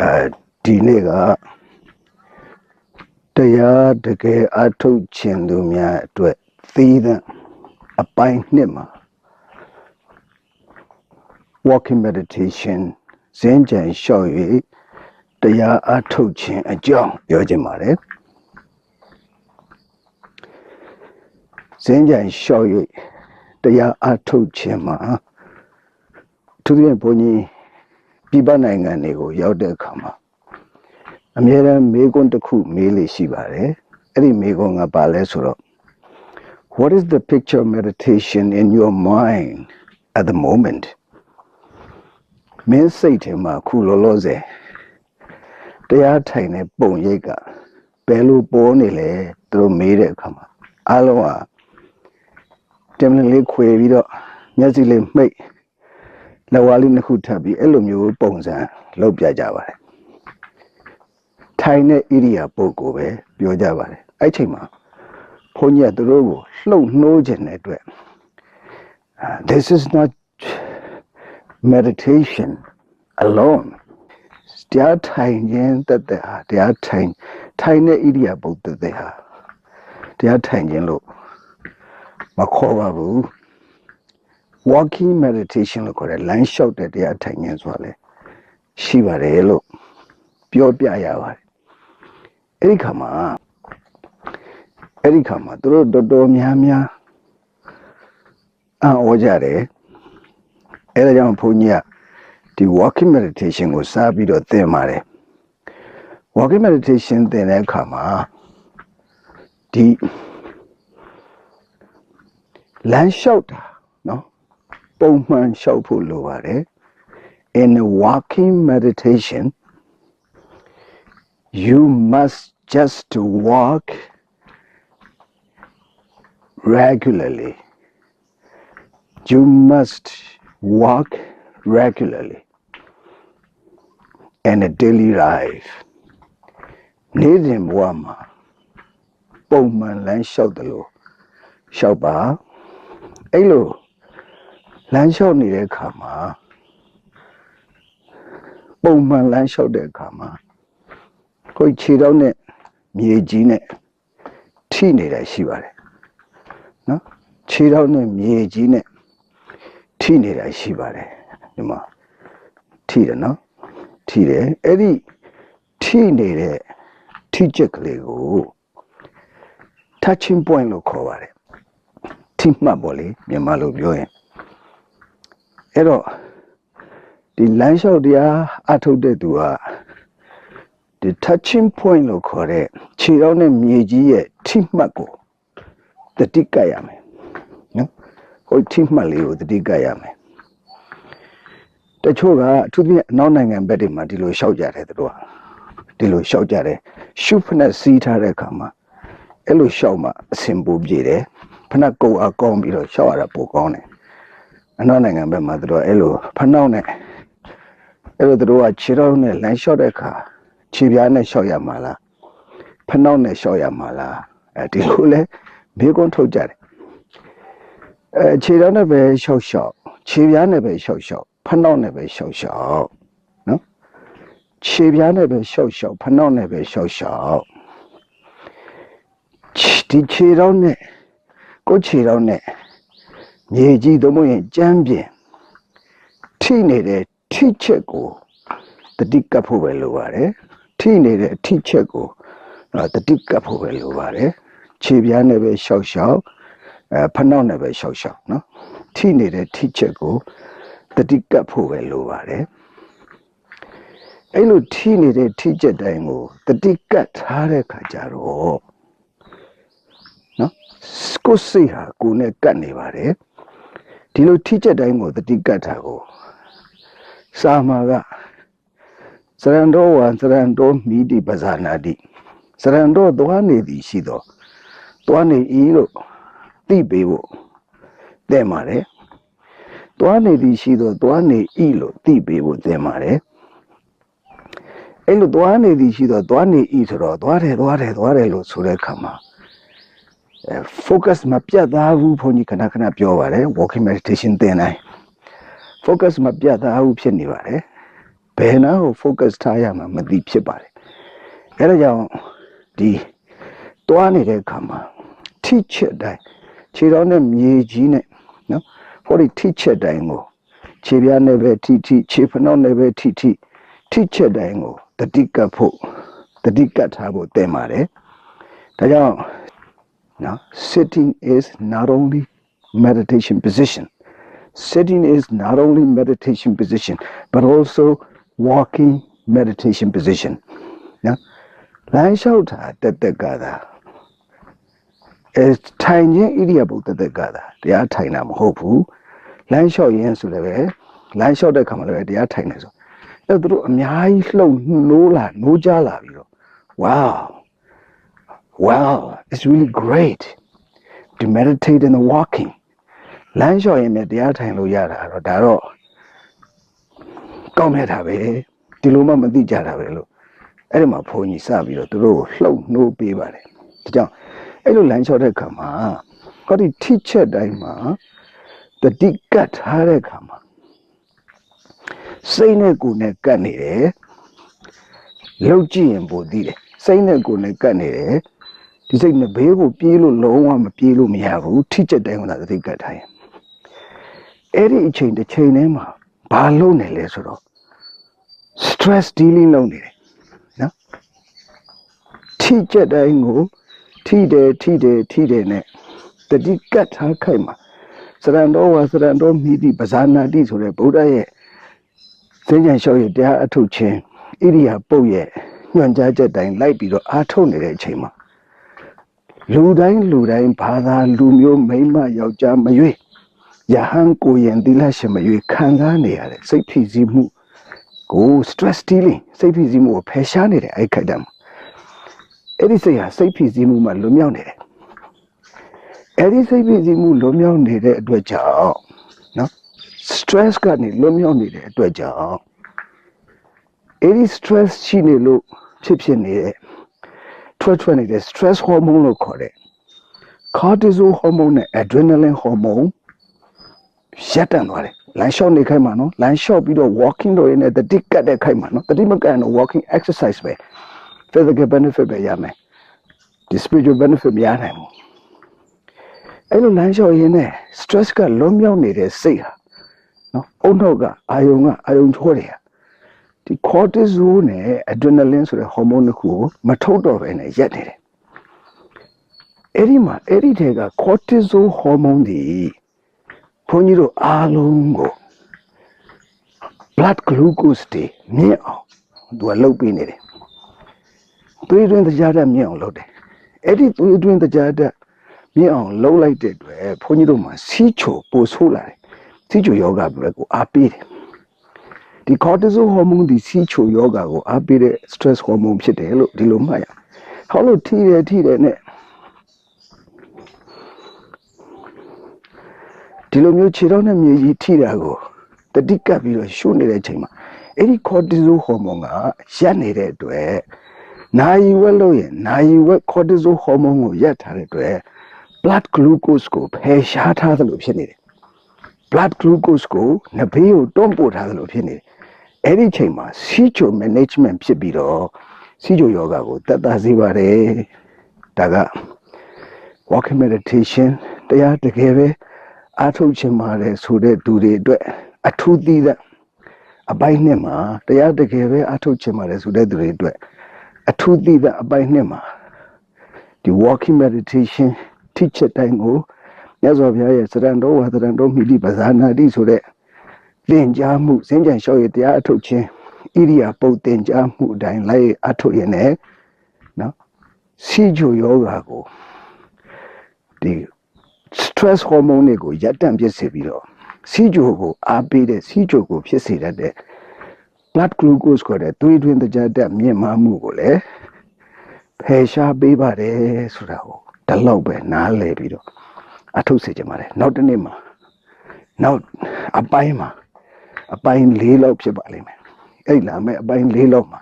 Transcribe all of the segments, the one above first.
အဲဒီနေ့ကတရားတကယ်အထုတ်ခြင်းသူများအတွက်သီးသန့်အပိုင်းနှစ်မှာ walking meditation ဇင်းကြံလျှောက်၍တရားအထုတ်ခြင်းအကြောင်းပြောခြင်းပါတယ်ဇင်းကြံလျှောက်၍တရားအထုတ်ခြင်းမှာသူတို့ဘုန်းကြီး ပြည်ပနိုင်ငံတွေကိုရောက်တဲ့အခါမှာအမြဲတမ်းမေးခွန်းတစ်ခုမေးလို့ရှိပါတယ်အဲ့ဒီမေးခွန်းကဘာလဲဆိုတော့ What is the picture meditation in your mind at the moment မင်းစိတ်ထဲမှာခုလောလောဆယ်တရားထိုင်တဲ့ပုံရိပ်ကဘယ်လိုပေါ်နေလဲသူတို့မေးတဲ့အခါမှာအားလုံးကတင်လင်းလေးခွေပြီးတော့မျက်စိလေးမှိတ် လက်ဝါးလေးနှစ်ခုထပ်ပြီးအဲ့လိုမျိုးပုံစံလုပ်ပြကြပါတယ်ထိုင်တဲ့ဣရိယာပုတ်ကိုပဲပြောကြပါတယ်အဲ့ချိန်မှာဘုန်းကြီးကသူတို့ကိုလှုပ်နှိုးခြင်းတဲ့အတွက်အာ this is not meditation alone တရားထိုင်ခြင်းတသက်ဟာတရားထိုင်ထိုင်တဲ့ဣရိယာပုတ်တသက်ဟာတရားထိုင်ခြင်းလို့မခေါ်ပါဘူး walking meditation လို့ခေါ်တယ်လမ်းလျှောက်တဲ့တရားထိုင်ခြင်းဆိုတာလေရှိပါတယ်လို့ပြောပြရပါတယ်အဲ့ဒီခါမှာအဲ့ဒီခါမှာသူတို့တော်တော်များများအံ့ဩကြတယ်အဲ့ဒါကြောင့်ဘုန်းကြီးကဒီ walking meditation ကိုစပြီးတော့သင်ပါတယ် walking meditation သင်တဲ့အခါမှာဒီလမ်းလျှောက်တာเนาะ ပုံမှန်လျှောက်ဖို့လိုပါတယ် in a walking meditation you must just walk regularly you must walk regularly in a daily life နေ့စဉ်ဘဝမှာပုံမှန်လမ်းလျှောက်တယ်လို့လျှောက်ပါအဲ့လို လမ်းလျှောက်နေတဲ့အခါမှာပုံမှန်လမ်းလျှောက်တဲ့အခါမှာကိုယ်ခြေတော့နဲ့မြေကြီးနဲ့ထိနေတာရှိပါတယ်နော်ခြေတော့နဲ့မြေကြီးနဲ့ထိနေတာရှိပါတယ်ဒီမှာထိတယ်နော်ထိတယ်အဲ့ဒီထိနေတဲ့ထိချက်ကလေးကို touching point လို့ခေါ်ပါတယ်ထိမှတ်ပေါ့လေမြန်မာလိုပြောရင် အဲ့တော့ဒီလမ်းလျှောက်တရားအထုတ်တဲ့သူကဒီ touching point လို့ခေါ်တဲ့ခြေထောက်နဲ့မြေကြီးရဲ့ထိမှတ်ကိုတတိကပ်ရမယ်နော်ဟိုထိမှတ်လေးကိုတတိကပ်ရမယ်တချို့ကအထူးသဖြင့်အနောက်နိုင်ငံဘက်တွေမှာဒီလိုလျှောက်ကြတယ်သူတို့ကဒီလိုလျှောက်ကြတယ်ရှုဖနဲ့စီးထားတဲ့အခါမှာအဲ့လိုလျှောက်မှအဆင်ပိုပြေတယ်ဖနက်ကုတ်အကောင်းပြီးတော့လျှောက်ရတာပိုကောင်းတယ် အနောက်နိုင်ငံဘက်မှာသူတို့အဲ့လိုဖနှောက်နဲ့အဲ့လိုသူတို့ကခြေတော်နဲ့လမ်းလျှောက်တဲ့အခါခြေပြားနဲ့လျှောက်ရမှာလားဖနှောက်နဲ့လျှောက်ရမှာလားအဲဒီလိုလဲမေးခွန်းထုတ်ကြတယ်အဲခြေတော်နဲ့ပဲလျှောက်လျှောက်ခြေပြားနဲ့ပဲလျှောက်လျှောက်ဖနှောက်နဲ့ပဲလျှောက်လျှောက်နော်ခြေပြားနဲ့ပဲလျှောက်လျှောက်ဖနှောက်နဲ့ပဲလျှောက်လျှောက်ဒီခြေတော်နဲ့ကိုယ်ခြေတော်နဲ့ မြေကြီးသို့မဟုတ်ရင်ကြမ်းပြင်ထိနေတဲ့ထိချက်ကိုတတိကပ်ဖို့ပဲလိုပါတယ်ထိနေတဲ့အထိချက်ကိုနော်တတိကပ်ဖို့ပဲလိုပါတယ်ခြေပြားနဲ့ပဲရှောက်ရှောက်အဲဖနှောက်နဲ့ပဲရှောက်ရှောက်နော်ထိနေတဲ့ထိချက်ကိုတတိကပ်ဖို့ပဲလိုပါတယ်အဲ့လိုထိနေတဲ့ထိချက်တိုင်းကိုတတိကပ်ထားတဲ့ခါကျတော့နော်ကိုယ်စိတ်ဟာကိုယ်နဲ့ကပ်နေပါတယ် ဒီလိုထိချက်တိုင်းကိုတတိကပ်တာကိုစာမာကစရံတော်ဝံစရံတော်မိတိပဇာနာတိစရံတော်သွားနေသည်ရှိသောသွားနေဤလို့သိပေးဖို့တဲ့ပါတယ်သွားနေသည်ရှိသောသွားနေဤလို့သိပေးဖို့တဲ့ပါတယ်အဲ့လိုသွားနေသည်ရှိသောသွားနေဤဆိုတော့သွားတယ်သွားတယ်သွားတယ်လို့ဆိုတဲ့အခါမှာအဲ focus မပြတ်သားဘူးဘုန်းကြီးခဏခဏပြောပါတယ် walking meditation သင်တိုင်း focus မပြတ်သားဘူးဖြစ်နေပါတယ်ဘယ်နာကို focus ထားရမှာမသိဖြစ်ပါတယ်အဲဒါကြောင့်ဒီတွားနေတဲ့အခါမှာထိချက်တိုင်းခြေတော်နဲ့မြေကြီးနဲ့နော်ဟောဒီထိချက်တိုင်းကိုခြေပြားနဲ့ပဲထိထိခြေဖနှောက်နဲ့ပဲထိထိထိချက်တိုင်းကိုတတိကပ်ဖို့တတိကပ်ထားဖို့တင်ပါတယ်ဒါကြောင့် Now, sitting is not only meditation position. Sitting is not only meditation position, but also walking meditation position. Now, လမ်းလျှောက်တာတက်တက်ကသာအဲထိုင်ခြင်းဣရိယာပုတက်တက်ကသာတရားထိုင်တာမဟုတ်ဘူးလမ်းလျှောက်ရင်ဆိုလည်းပဲလမ်းလျှောက်တဲ့ခါမှာလည်းပဲတရားထိုင်တယ်ဆိုအဲသူတို့အများကြီးလှုပ်နိုးလာနိုးကြလာပြီးတော့ wow Wow it's really great to meditate in the walking လမ်းလျှောက်ရင်လည်းတရားထိုင်လို့ရတာတော့ဒါတော့ကောင်းမြတ်တာပဲဒီလိုမှမသိကြတာပဲလို့အဲ့ဒီမှာဘုန်းကြီးစပြီးတော့သူတို့ကိုလှုပ်နှိုးပေးပါတယ်ဒါကြောင့်အဲ့လိုလမ်းလျှောက်တဲ့အခါမှာဟောဒီထိချက်တိုင်းမှာတတိကတ်ထားတဲ့အခါမှာစိတ်နဲ့ကိုယ်နဲ့ကတ်နေတယ်လှုပ်ကြည့်ရင်ပိုသိတယ်စိတ်နဲ့ကိုယ်နဲ့ကတ်နေတယ် ဒီစိတ်နဲ့ဘေးကိုပြေးလို့လုံးဝမပြေးလို့မရဘူးထိချက်တိုင်းကသာသတိကတ်ထားရင်အဲ့ဒီအချိန်တစ်ချိန်ထဲမှာဘာလုပ်နေလဲဆိုတော့ stress dealing လုပ်နေတယ်နော်ထိချက်တိုင်းကိုထိတယ်ထိတယ်ထိတယ်နဲ့တတိကတ်ထားခိုက်မှာစရံတော်ဝါစရံတော်မိတိပဇာနာတိဆိုတဲ့ဗုဒ္ဓရဲ့စဉ္ကြံလျှောက်ရတရားအထုတ်ခြင်းဣရိယာပုတ်ရဲ့ညွှန်ကြားချက်တိုင်းလိုက်ပြီးတော့အားထုတ်နေတဲ့အချိန်မှာ လူတိုင်းလူတိုင်းဘာသာလူမျိုးမိန်းမယောက်ျားမရွေးယဟန်ကိုရင်သီလရှင်မရွေးခံစားနေရတဲ့စိတ်ဖိစီးမှုကို stress dealing စိတ်ဖိစီးမှုကိုဖယ်ရှားနေတဲ့အဲ့ခိုက်တမ်းအဲ့ဒီစိတ်ဟာစိတ်ဖိစီးမှုမှလွတ်မြောက်နေတယ်အဲ့ဒီစိတ်ဖိစီးမှုလွတ်မြောက်နေတဲ့အတွက်ကြောင့်နော် stress ကနေလွတ်မြောက်နေတဲ့အတွက်ကြောင့်အဲ့ဒီ stress ရှိနေလို့ဖြစ်ဖြစ်နေတဲ့ ထွက်ထွက်နေတဲ့ stress hormone လို့ခေါ်တဲ့ cortisol hormone နဲ့ adrenaline hormone ရပ်တန့်သွားတယ်လမ်းလျှောက်နေခိုင်းမှာနော်လမ်းလျှောက်ပြီးတော့ walking တော့ရင်းနဲ့တတိကတ်တဲ့ခိုင်းမှာနော်တတိမကတ်ရင်တော့ walking exercise ပဲ physical benefit ပဲရမယ်ဒီ spiritual benefit မရနိုင်ဘူးအဲ့လိုလမ်းလျှောက်ရင်းနဲ့ stress ကလွန်မြောက်နေတဲ့စိတ်ဟာနော်အုံနောက်ကအာယုံကအာယုံချောတယ်ဟာ ဒီ cortisol နဲ့ adrenaline ဆိုတဲ့ hormone တစ်ခုကိုမထုတ်တော့ဘဲနဲ့ရက်နေတယ်အဲ့ဒီမှာအဲ့ဒီထဲက cortisol hormone ဒီဘုန်းကြီးတို့အားလုံးကို blood glucose တွေမြင့်အောင်သူကလှုပ်ပေးနေတယ်သွေးတွင်းတရားဓာတ်မြင့်အောင်လုပ်တယ်အဲ့ဒီသွေးတွင်းတရားဓာတ်မြင့်အောင်လှုပ်လိုက်တဲ့အတွက်ဘုန်းကြီးတို့မှာစီးချိုပိုဆိုးလာတယ်စီးချိုယောဂဘက်ကိုအားပေးတယ် ဒီ cortisol hormone ဒီစီးချိုယောဂကိုအားပေးတဲ့ stress hormone ဖြစ်တယ်လို့ဒီလိုမှတ်ရဟောလို့ထိတယ်ထိတယ်နဲ့ဒီလိုမျိုးခြေထောက်နဲ့မြေကြီးထိတာကိုတတိကပ်ပြီးတော့ရှုနေတဲ့အချိန်မှာအဲ့ဒီ cortisol hormone ကရပ်နေတဲ့အတွက်နာယီဝက်လို့ရင်နာယီဝက် cortisol hormone ကိုရပ်ထားတဲ့အတွက် blood glucose ကိုဖယ်ရှားထားသလိုဖြစ်နေတယ် blood glucose ကိုနဘေးကိုတွန်းပို့ထားသလိုဖြစ်နေတယ် အဲ့ဒီချိန်မှာစီချို management ဖြစ်ပြီးတော့စီချိုယောဂကိုတက်တာစေပါတယ်ဒါက walking meditation တရားတကယ်ပဲအားထုတ်ခြင်းပါတယ်ဆိုတဲ့သူတွေအတွက်အထူးသီးတဲ့အပိုင်းနှစ်မှာတရားတကယ်ပဲအားထုတ်ခြင်းပါတယ်ဆိုတဲ့သူတွေအတွက်အထူးသီးတဲ့အပိုင်းနှစ်မှာဒီ walking meditation ထိချက်တိုင်းကိုမြတ်စွာဘုရားရဲ့စရံတော်ဝါစရံတော်မိတိပဇာနာတိဆိုတဲ့ သင်ကြားမှုစင်ကြံလျှောက်ရတရားအထုတ်ခြင်းဣရိယာပုတ်သင်ကြားမှုအတိုင်းလိုက်အထုတ်ရနေနော်စီဂျိုယောဂါကိုဒီ stress hormone တွေကိုရပ်တန့်ပြစ်စေပြီးတော့စီဂျိုကိုအားပေးတဲ့စီဂျိုကိုဖြစ်စေတတ်တဲ့ blood glucose ခေါ်တဲ့သွေးတွင်းတကြားတက်မြင့်မားမှုကိုလည်းဖယ်ရှားပေးပါတယ်ဆိုတာကိုဒီလောက်ပဲနားလည်ပြီးတော့အထုတ်စေချင်ပါတယ်နောက်တစ်နေ့မှာနောက်အပိုင်းမှာ အပိုင်း၄လောက်ဖြစ်ပါလိမ့်မယ်အဲ့လာမဲ့အပိုင်း၄လောက်မှာ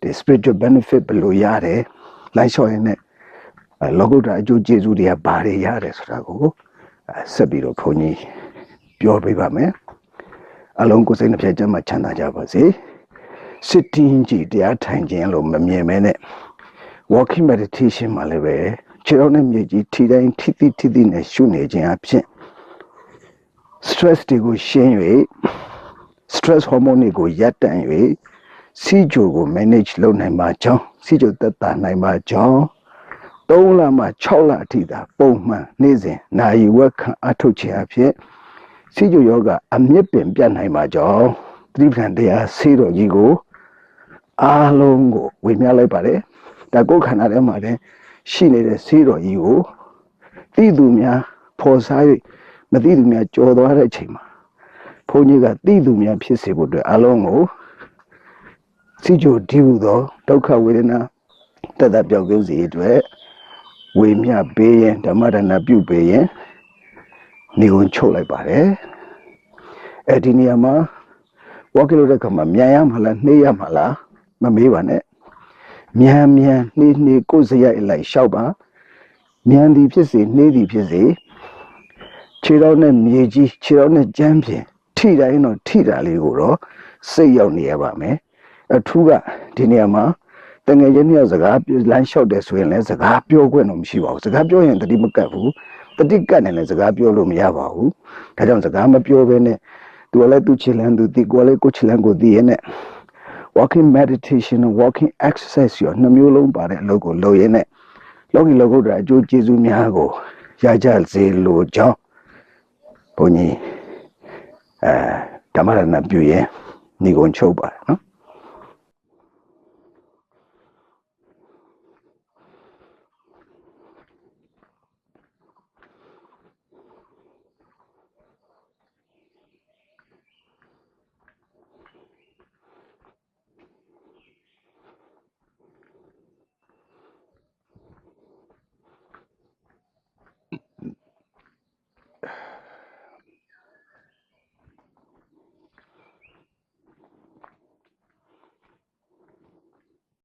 ဒီ spiritual benefit ဘယ်လိုရတယ်လိုက်လျှော့ရင်လည်းလောကုတ္တရာအကျိုးကျေးဇူးတွေကဘာတွေရတယ်ဆိုတာကိုအဲဆက်ပြီးတော့ခွန်ကြီးပြောပေးပါမယ်အလုံးကိုယ်စိတ်နှပြချမ်းမှချမ်းသာကြပါစေ sitting ကြည်တရားထိုင်ခြင်းလို့မမြင်မဲနဲ့ walking meditation မှာလည်းပဲခြေတော်နဲ့မြေကြီးထိတိုင်းထိတိထိတိနဲ့ရှုနေခြင်းအဖြစ် stress တွေကိုရှင်း၍ stress hormone တွေကိုရပ်တန့်၍စီဂျိုကို manage လုပ်နိုင်မှာကြောင်းစီဂျိုသက်သာနိုင်မှာကြောင်း3လမှ6လအထိသာပုံမှန်နေ့စဉ်နာယီဝက်ခံအထုတ်ခြင်းအဖြစ်စီဂျိုယောဂအမြင့်ပင်ပြတ်နိုင်မှာကြောင်းသတိပဋ္ဌာန်တရားဆေးတော်ကြီးကိုအားလုံးကိုဝေမျှလိုက်ပါတယ်ဒါကိုယ်ခန္ဓာထဲမှာလည်းရှိနေတဲ့ဆေးတော်ကြီးကိုသိသူများဖော်စား၍မသိသူများကြော်သွားတဲ့အချိန်မှာ ဘုန်းကြီးကသိသူများဖြစ်စေဖို့အတွက်အားလုံးကိုစီဂျိုဒီဟုသောဒုက္ခဝေဒနာတက်တက်ပြောက်ကင်းစေအတွက်ဝေမျှပေးရင်ဓမ္မဒါနပြုပေးရင်နေကုန်ချုပ်လိုက်ပါတယ်အဲဒီနေရာမှာဝါကီလို့တဲ့ခါမှာမြန်ရမှာလားနှေးရမှာလားမမေးပါနဲ့မြန်မြန်နှေးနှေးကိုယ်စရိုက်လိုက်ရှောက်ပါမြန်သည်ဖြစ်စေနှေးသည်ဖြစ်စေခြေတော်နဲ့မြေကြီးခြေတော်နဲ့ကြမ်းပြင် ထိတိုင်းတော့ထိတာလေးကိုတော့စိတ်ရောက်နေရပါမယ်အထူးကဒီနေရာမှာတငယ်ချင်းနှစ်ယောက်စကားပြောလမ်းလျှောက်တယ်ဆိုရင်လည်းစကားပြောခွင့်တော့မရှိပါဘူးစကားပြောရင်တတိမကတ်ဘူးတတိကတ်နေလည်းစကားပြောလို့မရပါဘူးဒါကြောင့်စကားမပြောဘဲနဲ့သူကလည်းသူ့ချီလန်းသူတီကိုလည်းကိုချီလန်းကိုတည်ရနဲ့ walking meditation walking exercise ရောနှမျိုးလုံးပါတဲ့အလုပ်ကိုလုပ်ရင်းနဲ့လောကီလောကုတ္တရာအကျိုးကျေးဇူးများကိုရကြစေလိုကြောင်းဘုန်းကြီး အဲဓမ္မရဏပြုရင်ညီကုံချုပ်ပါတယ်နော်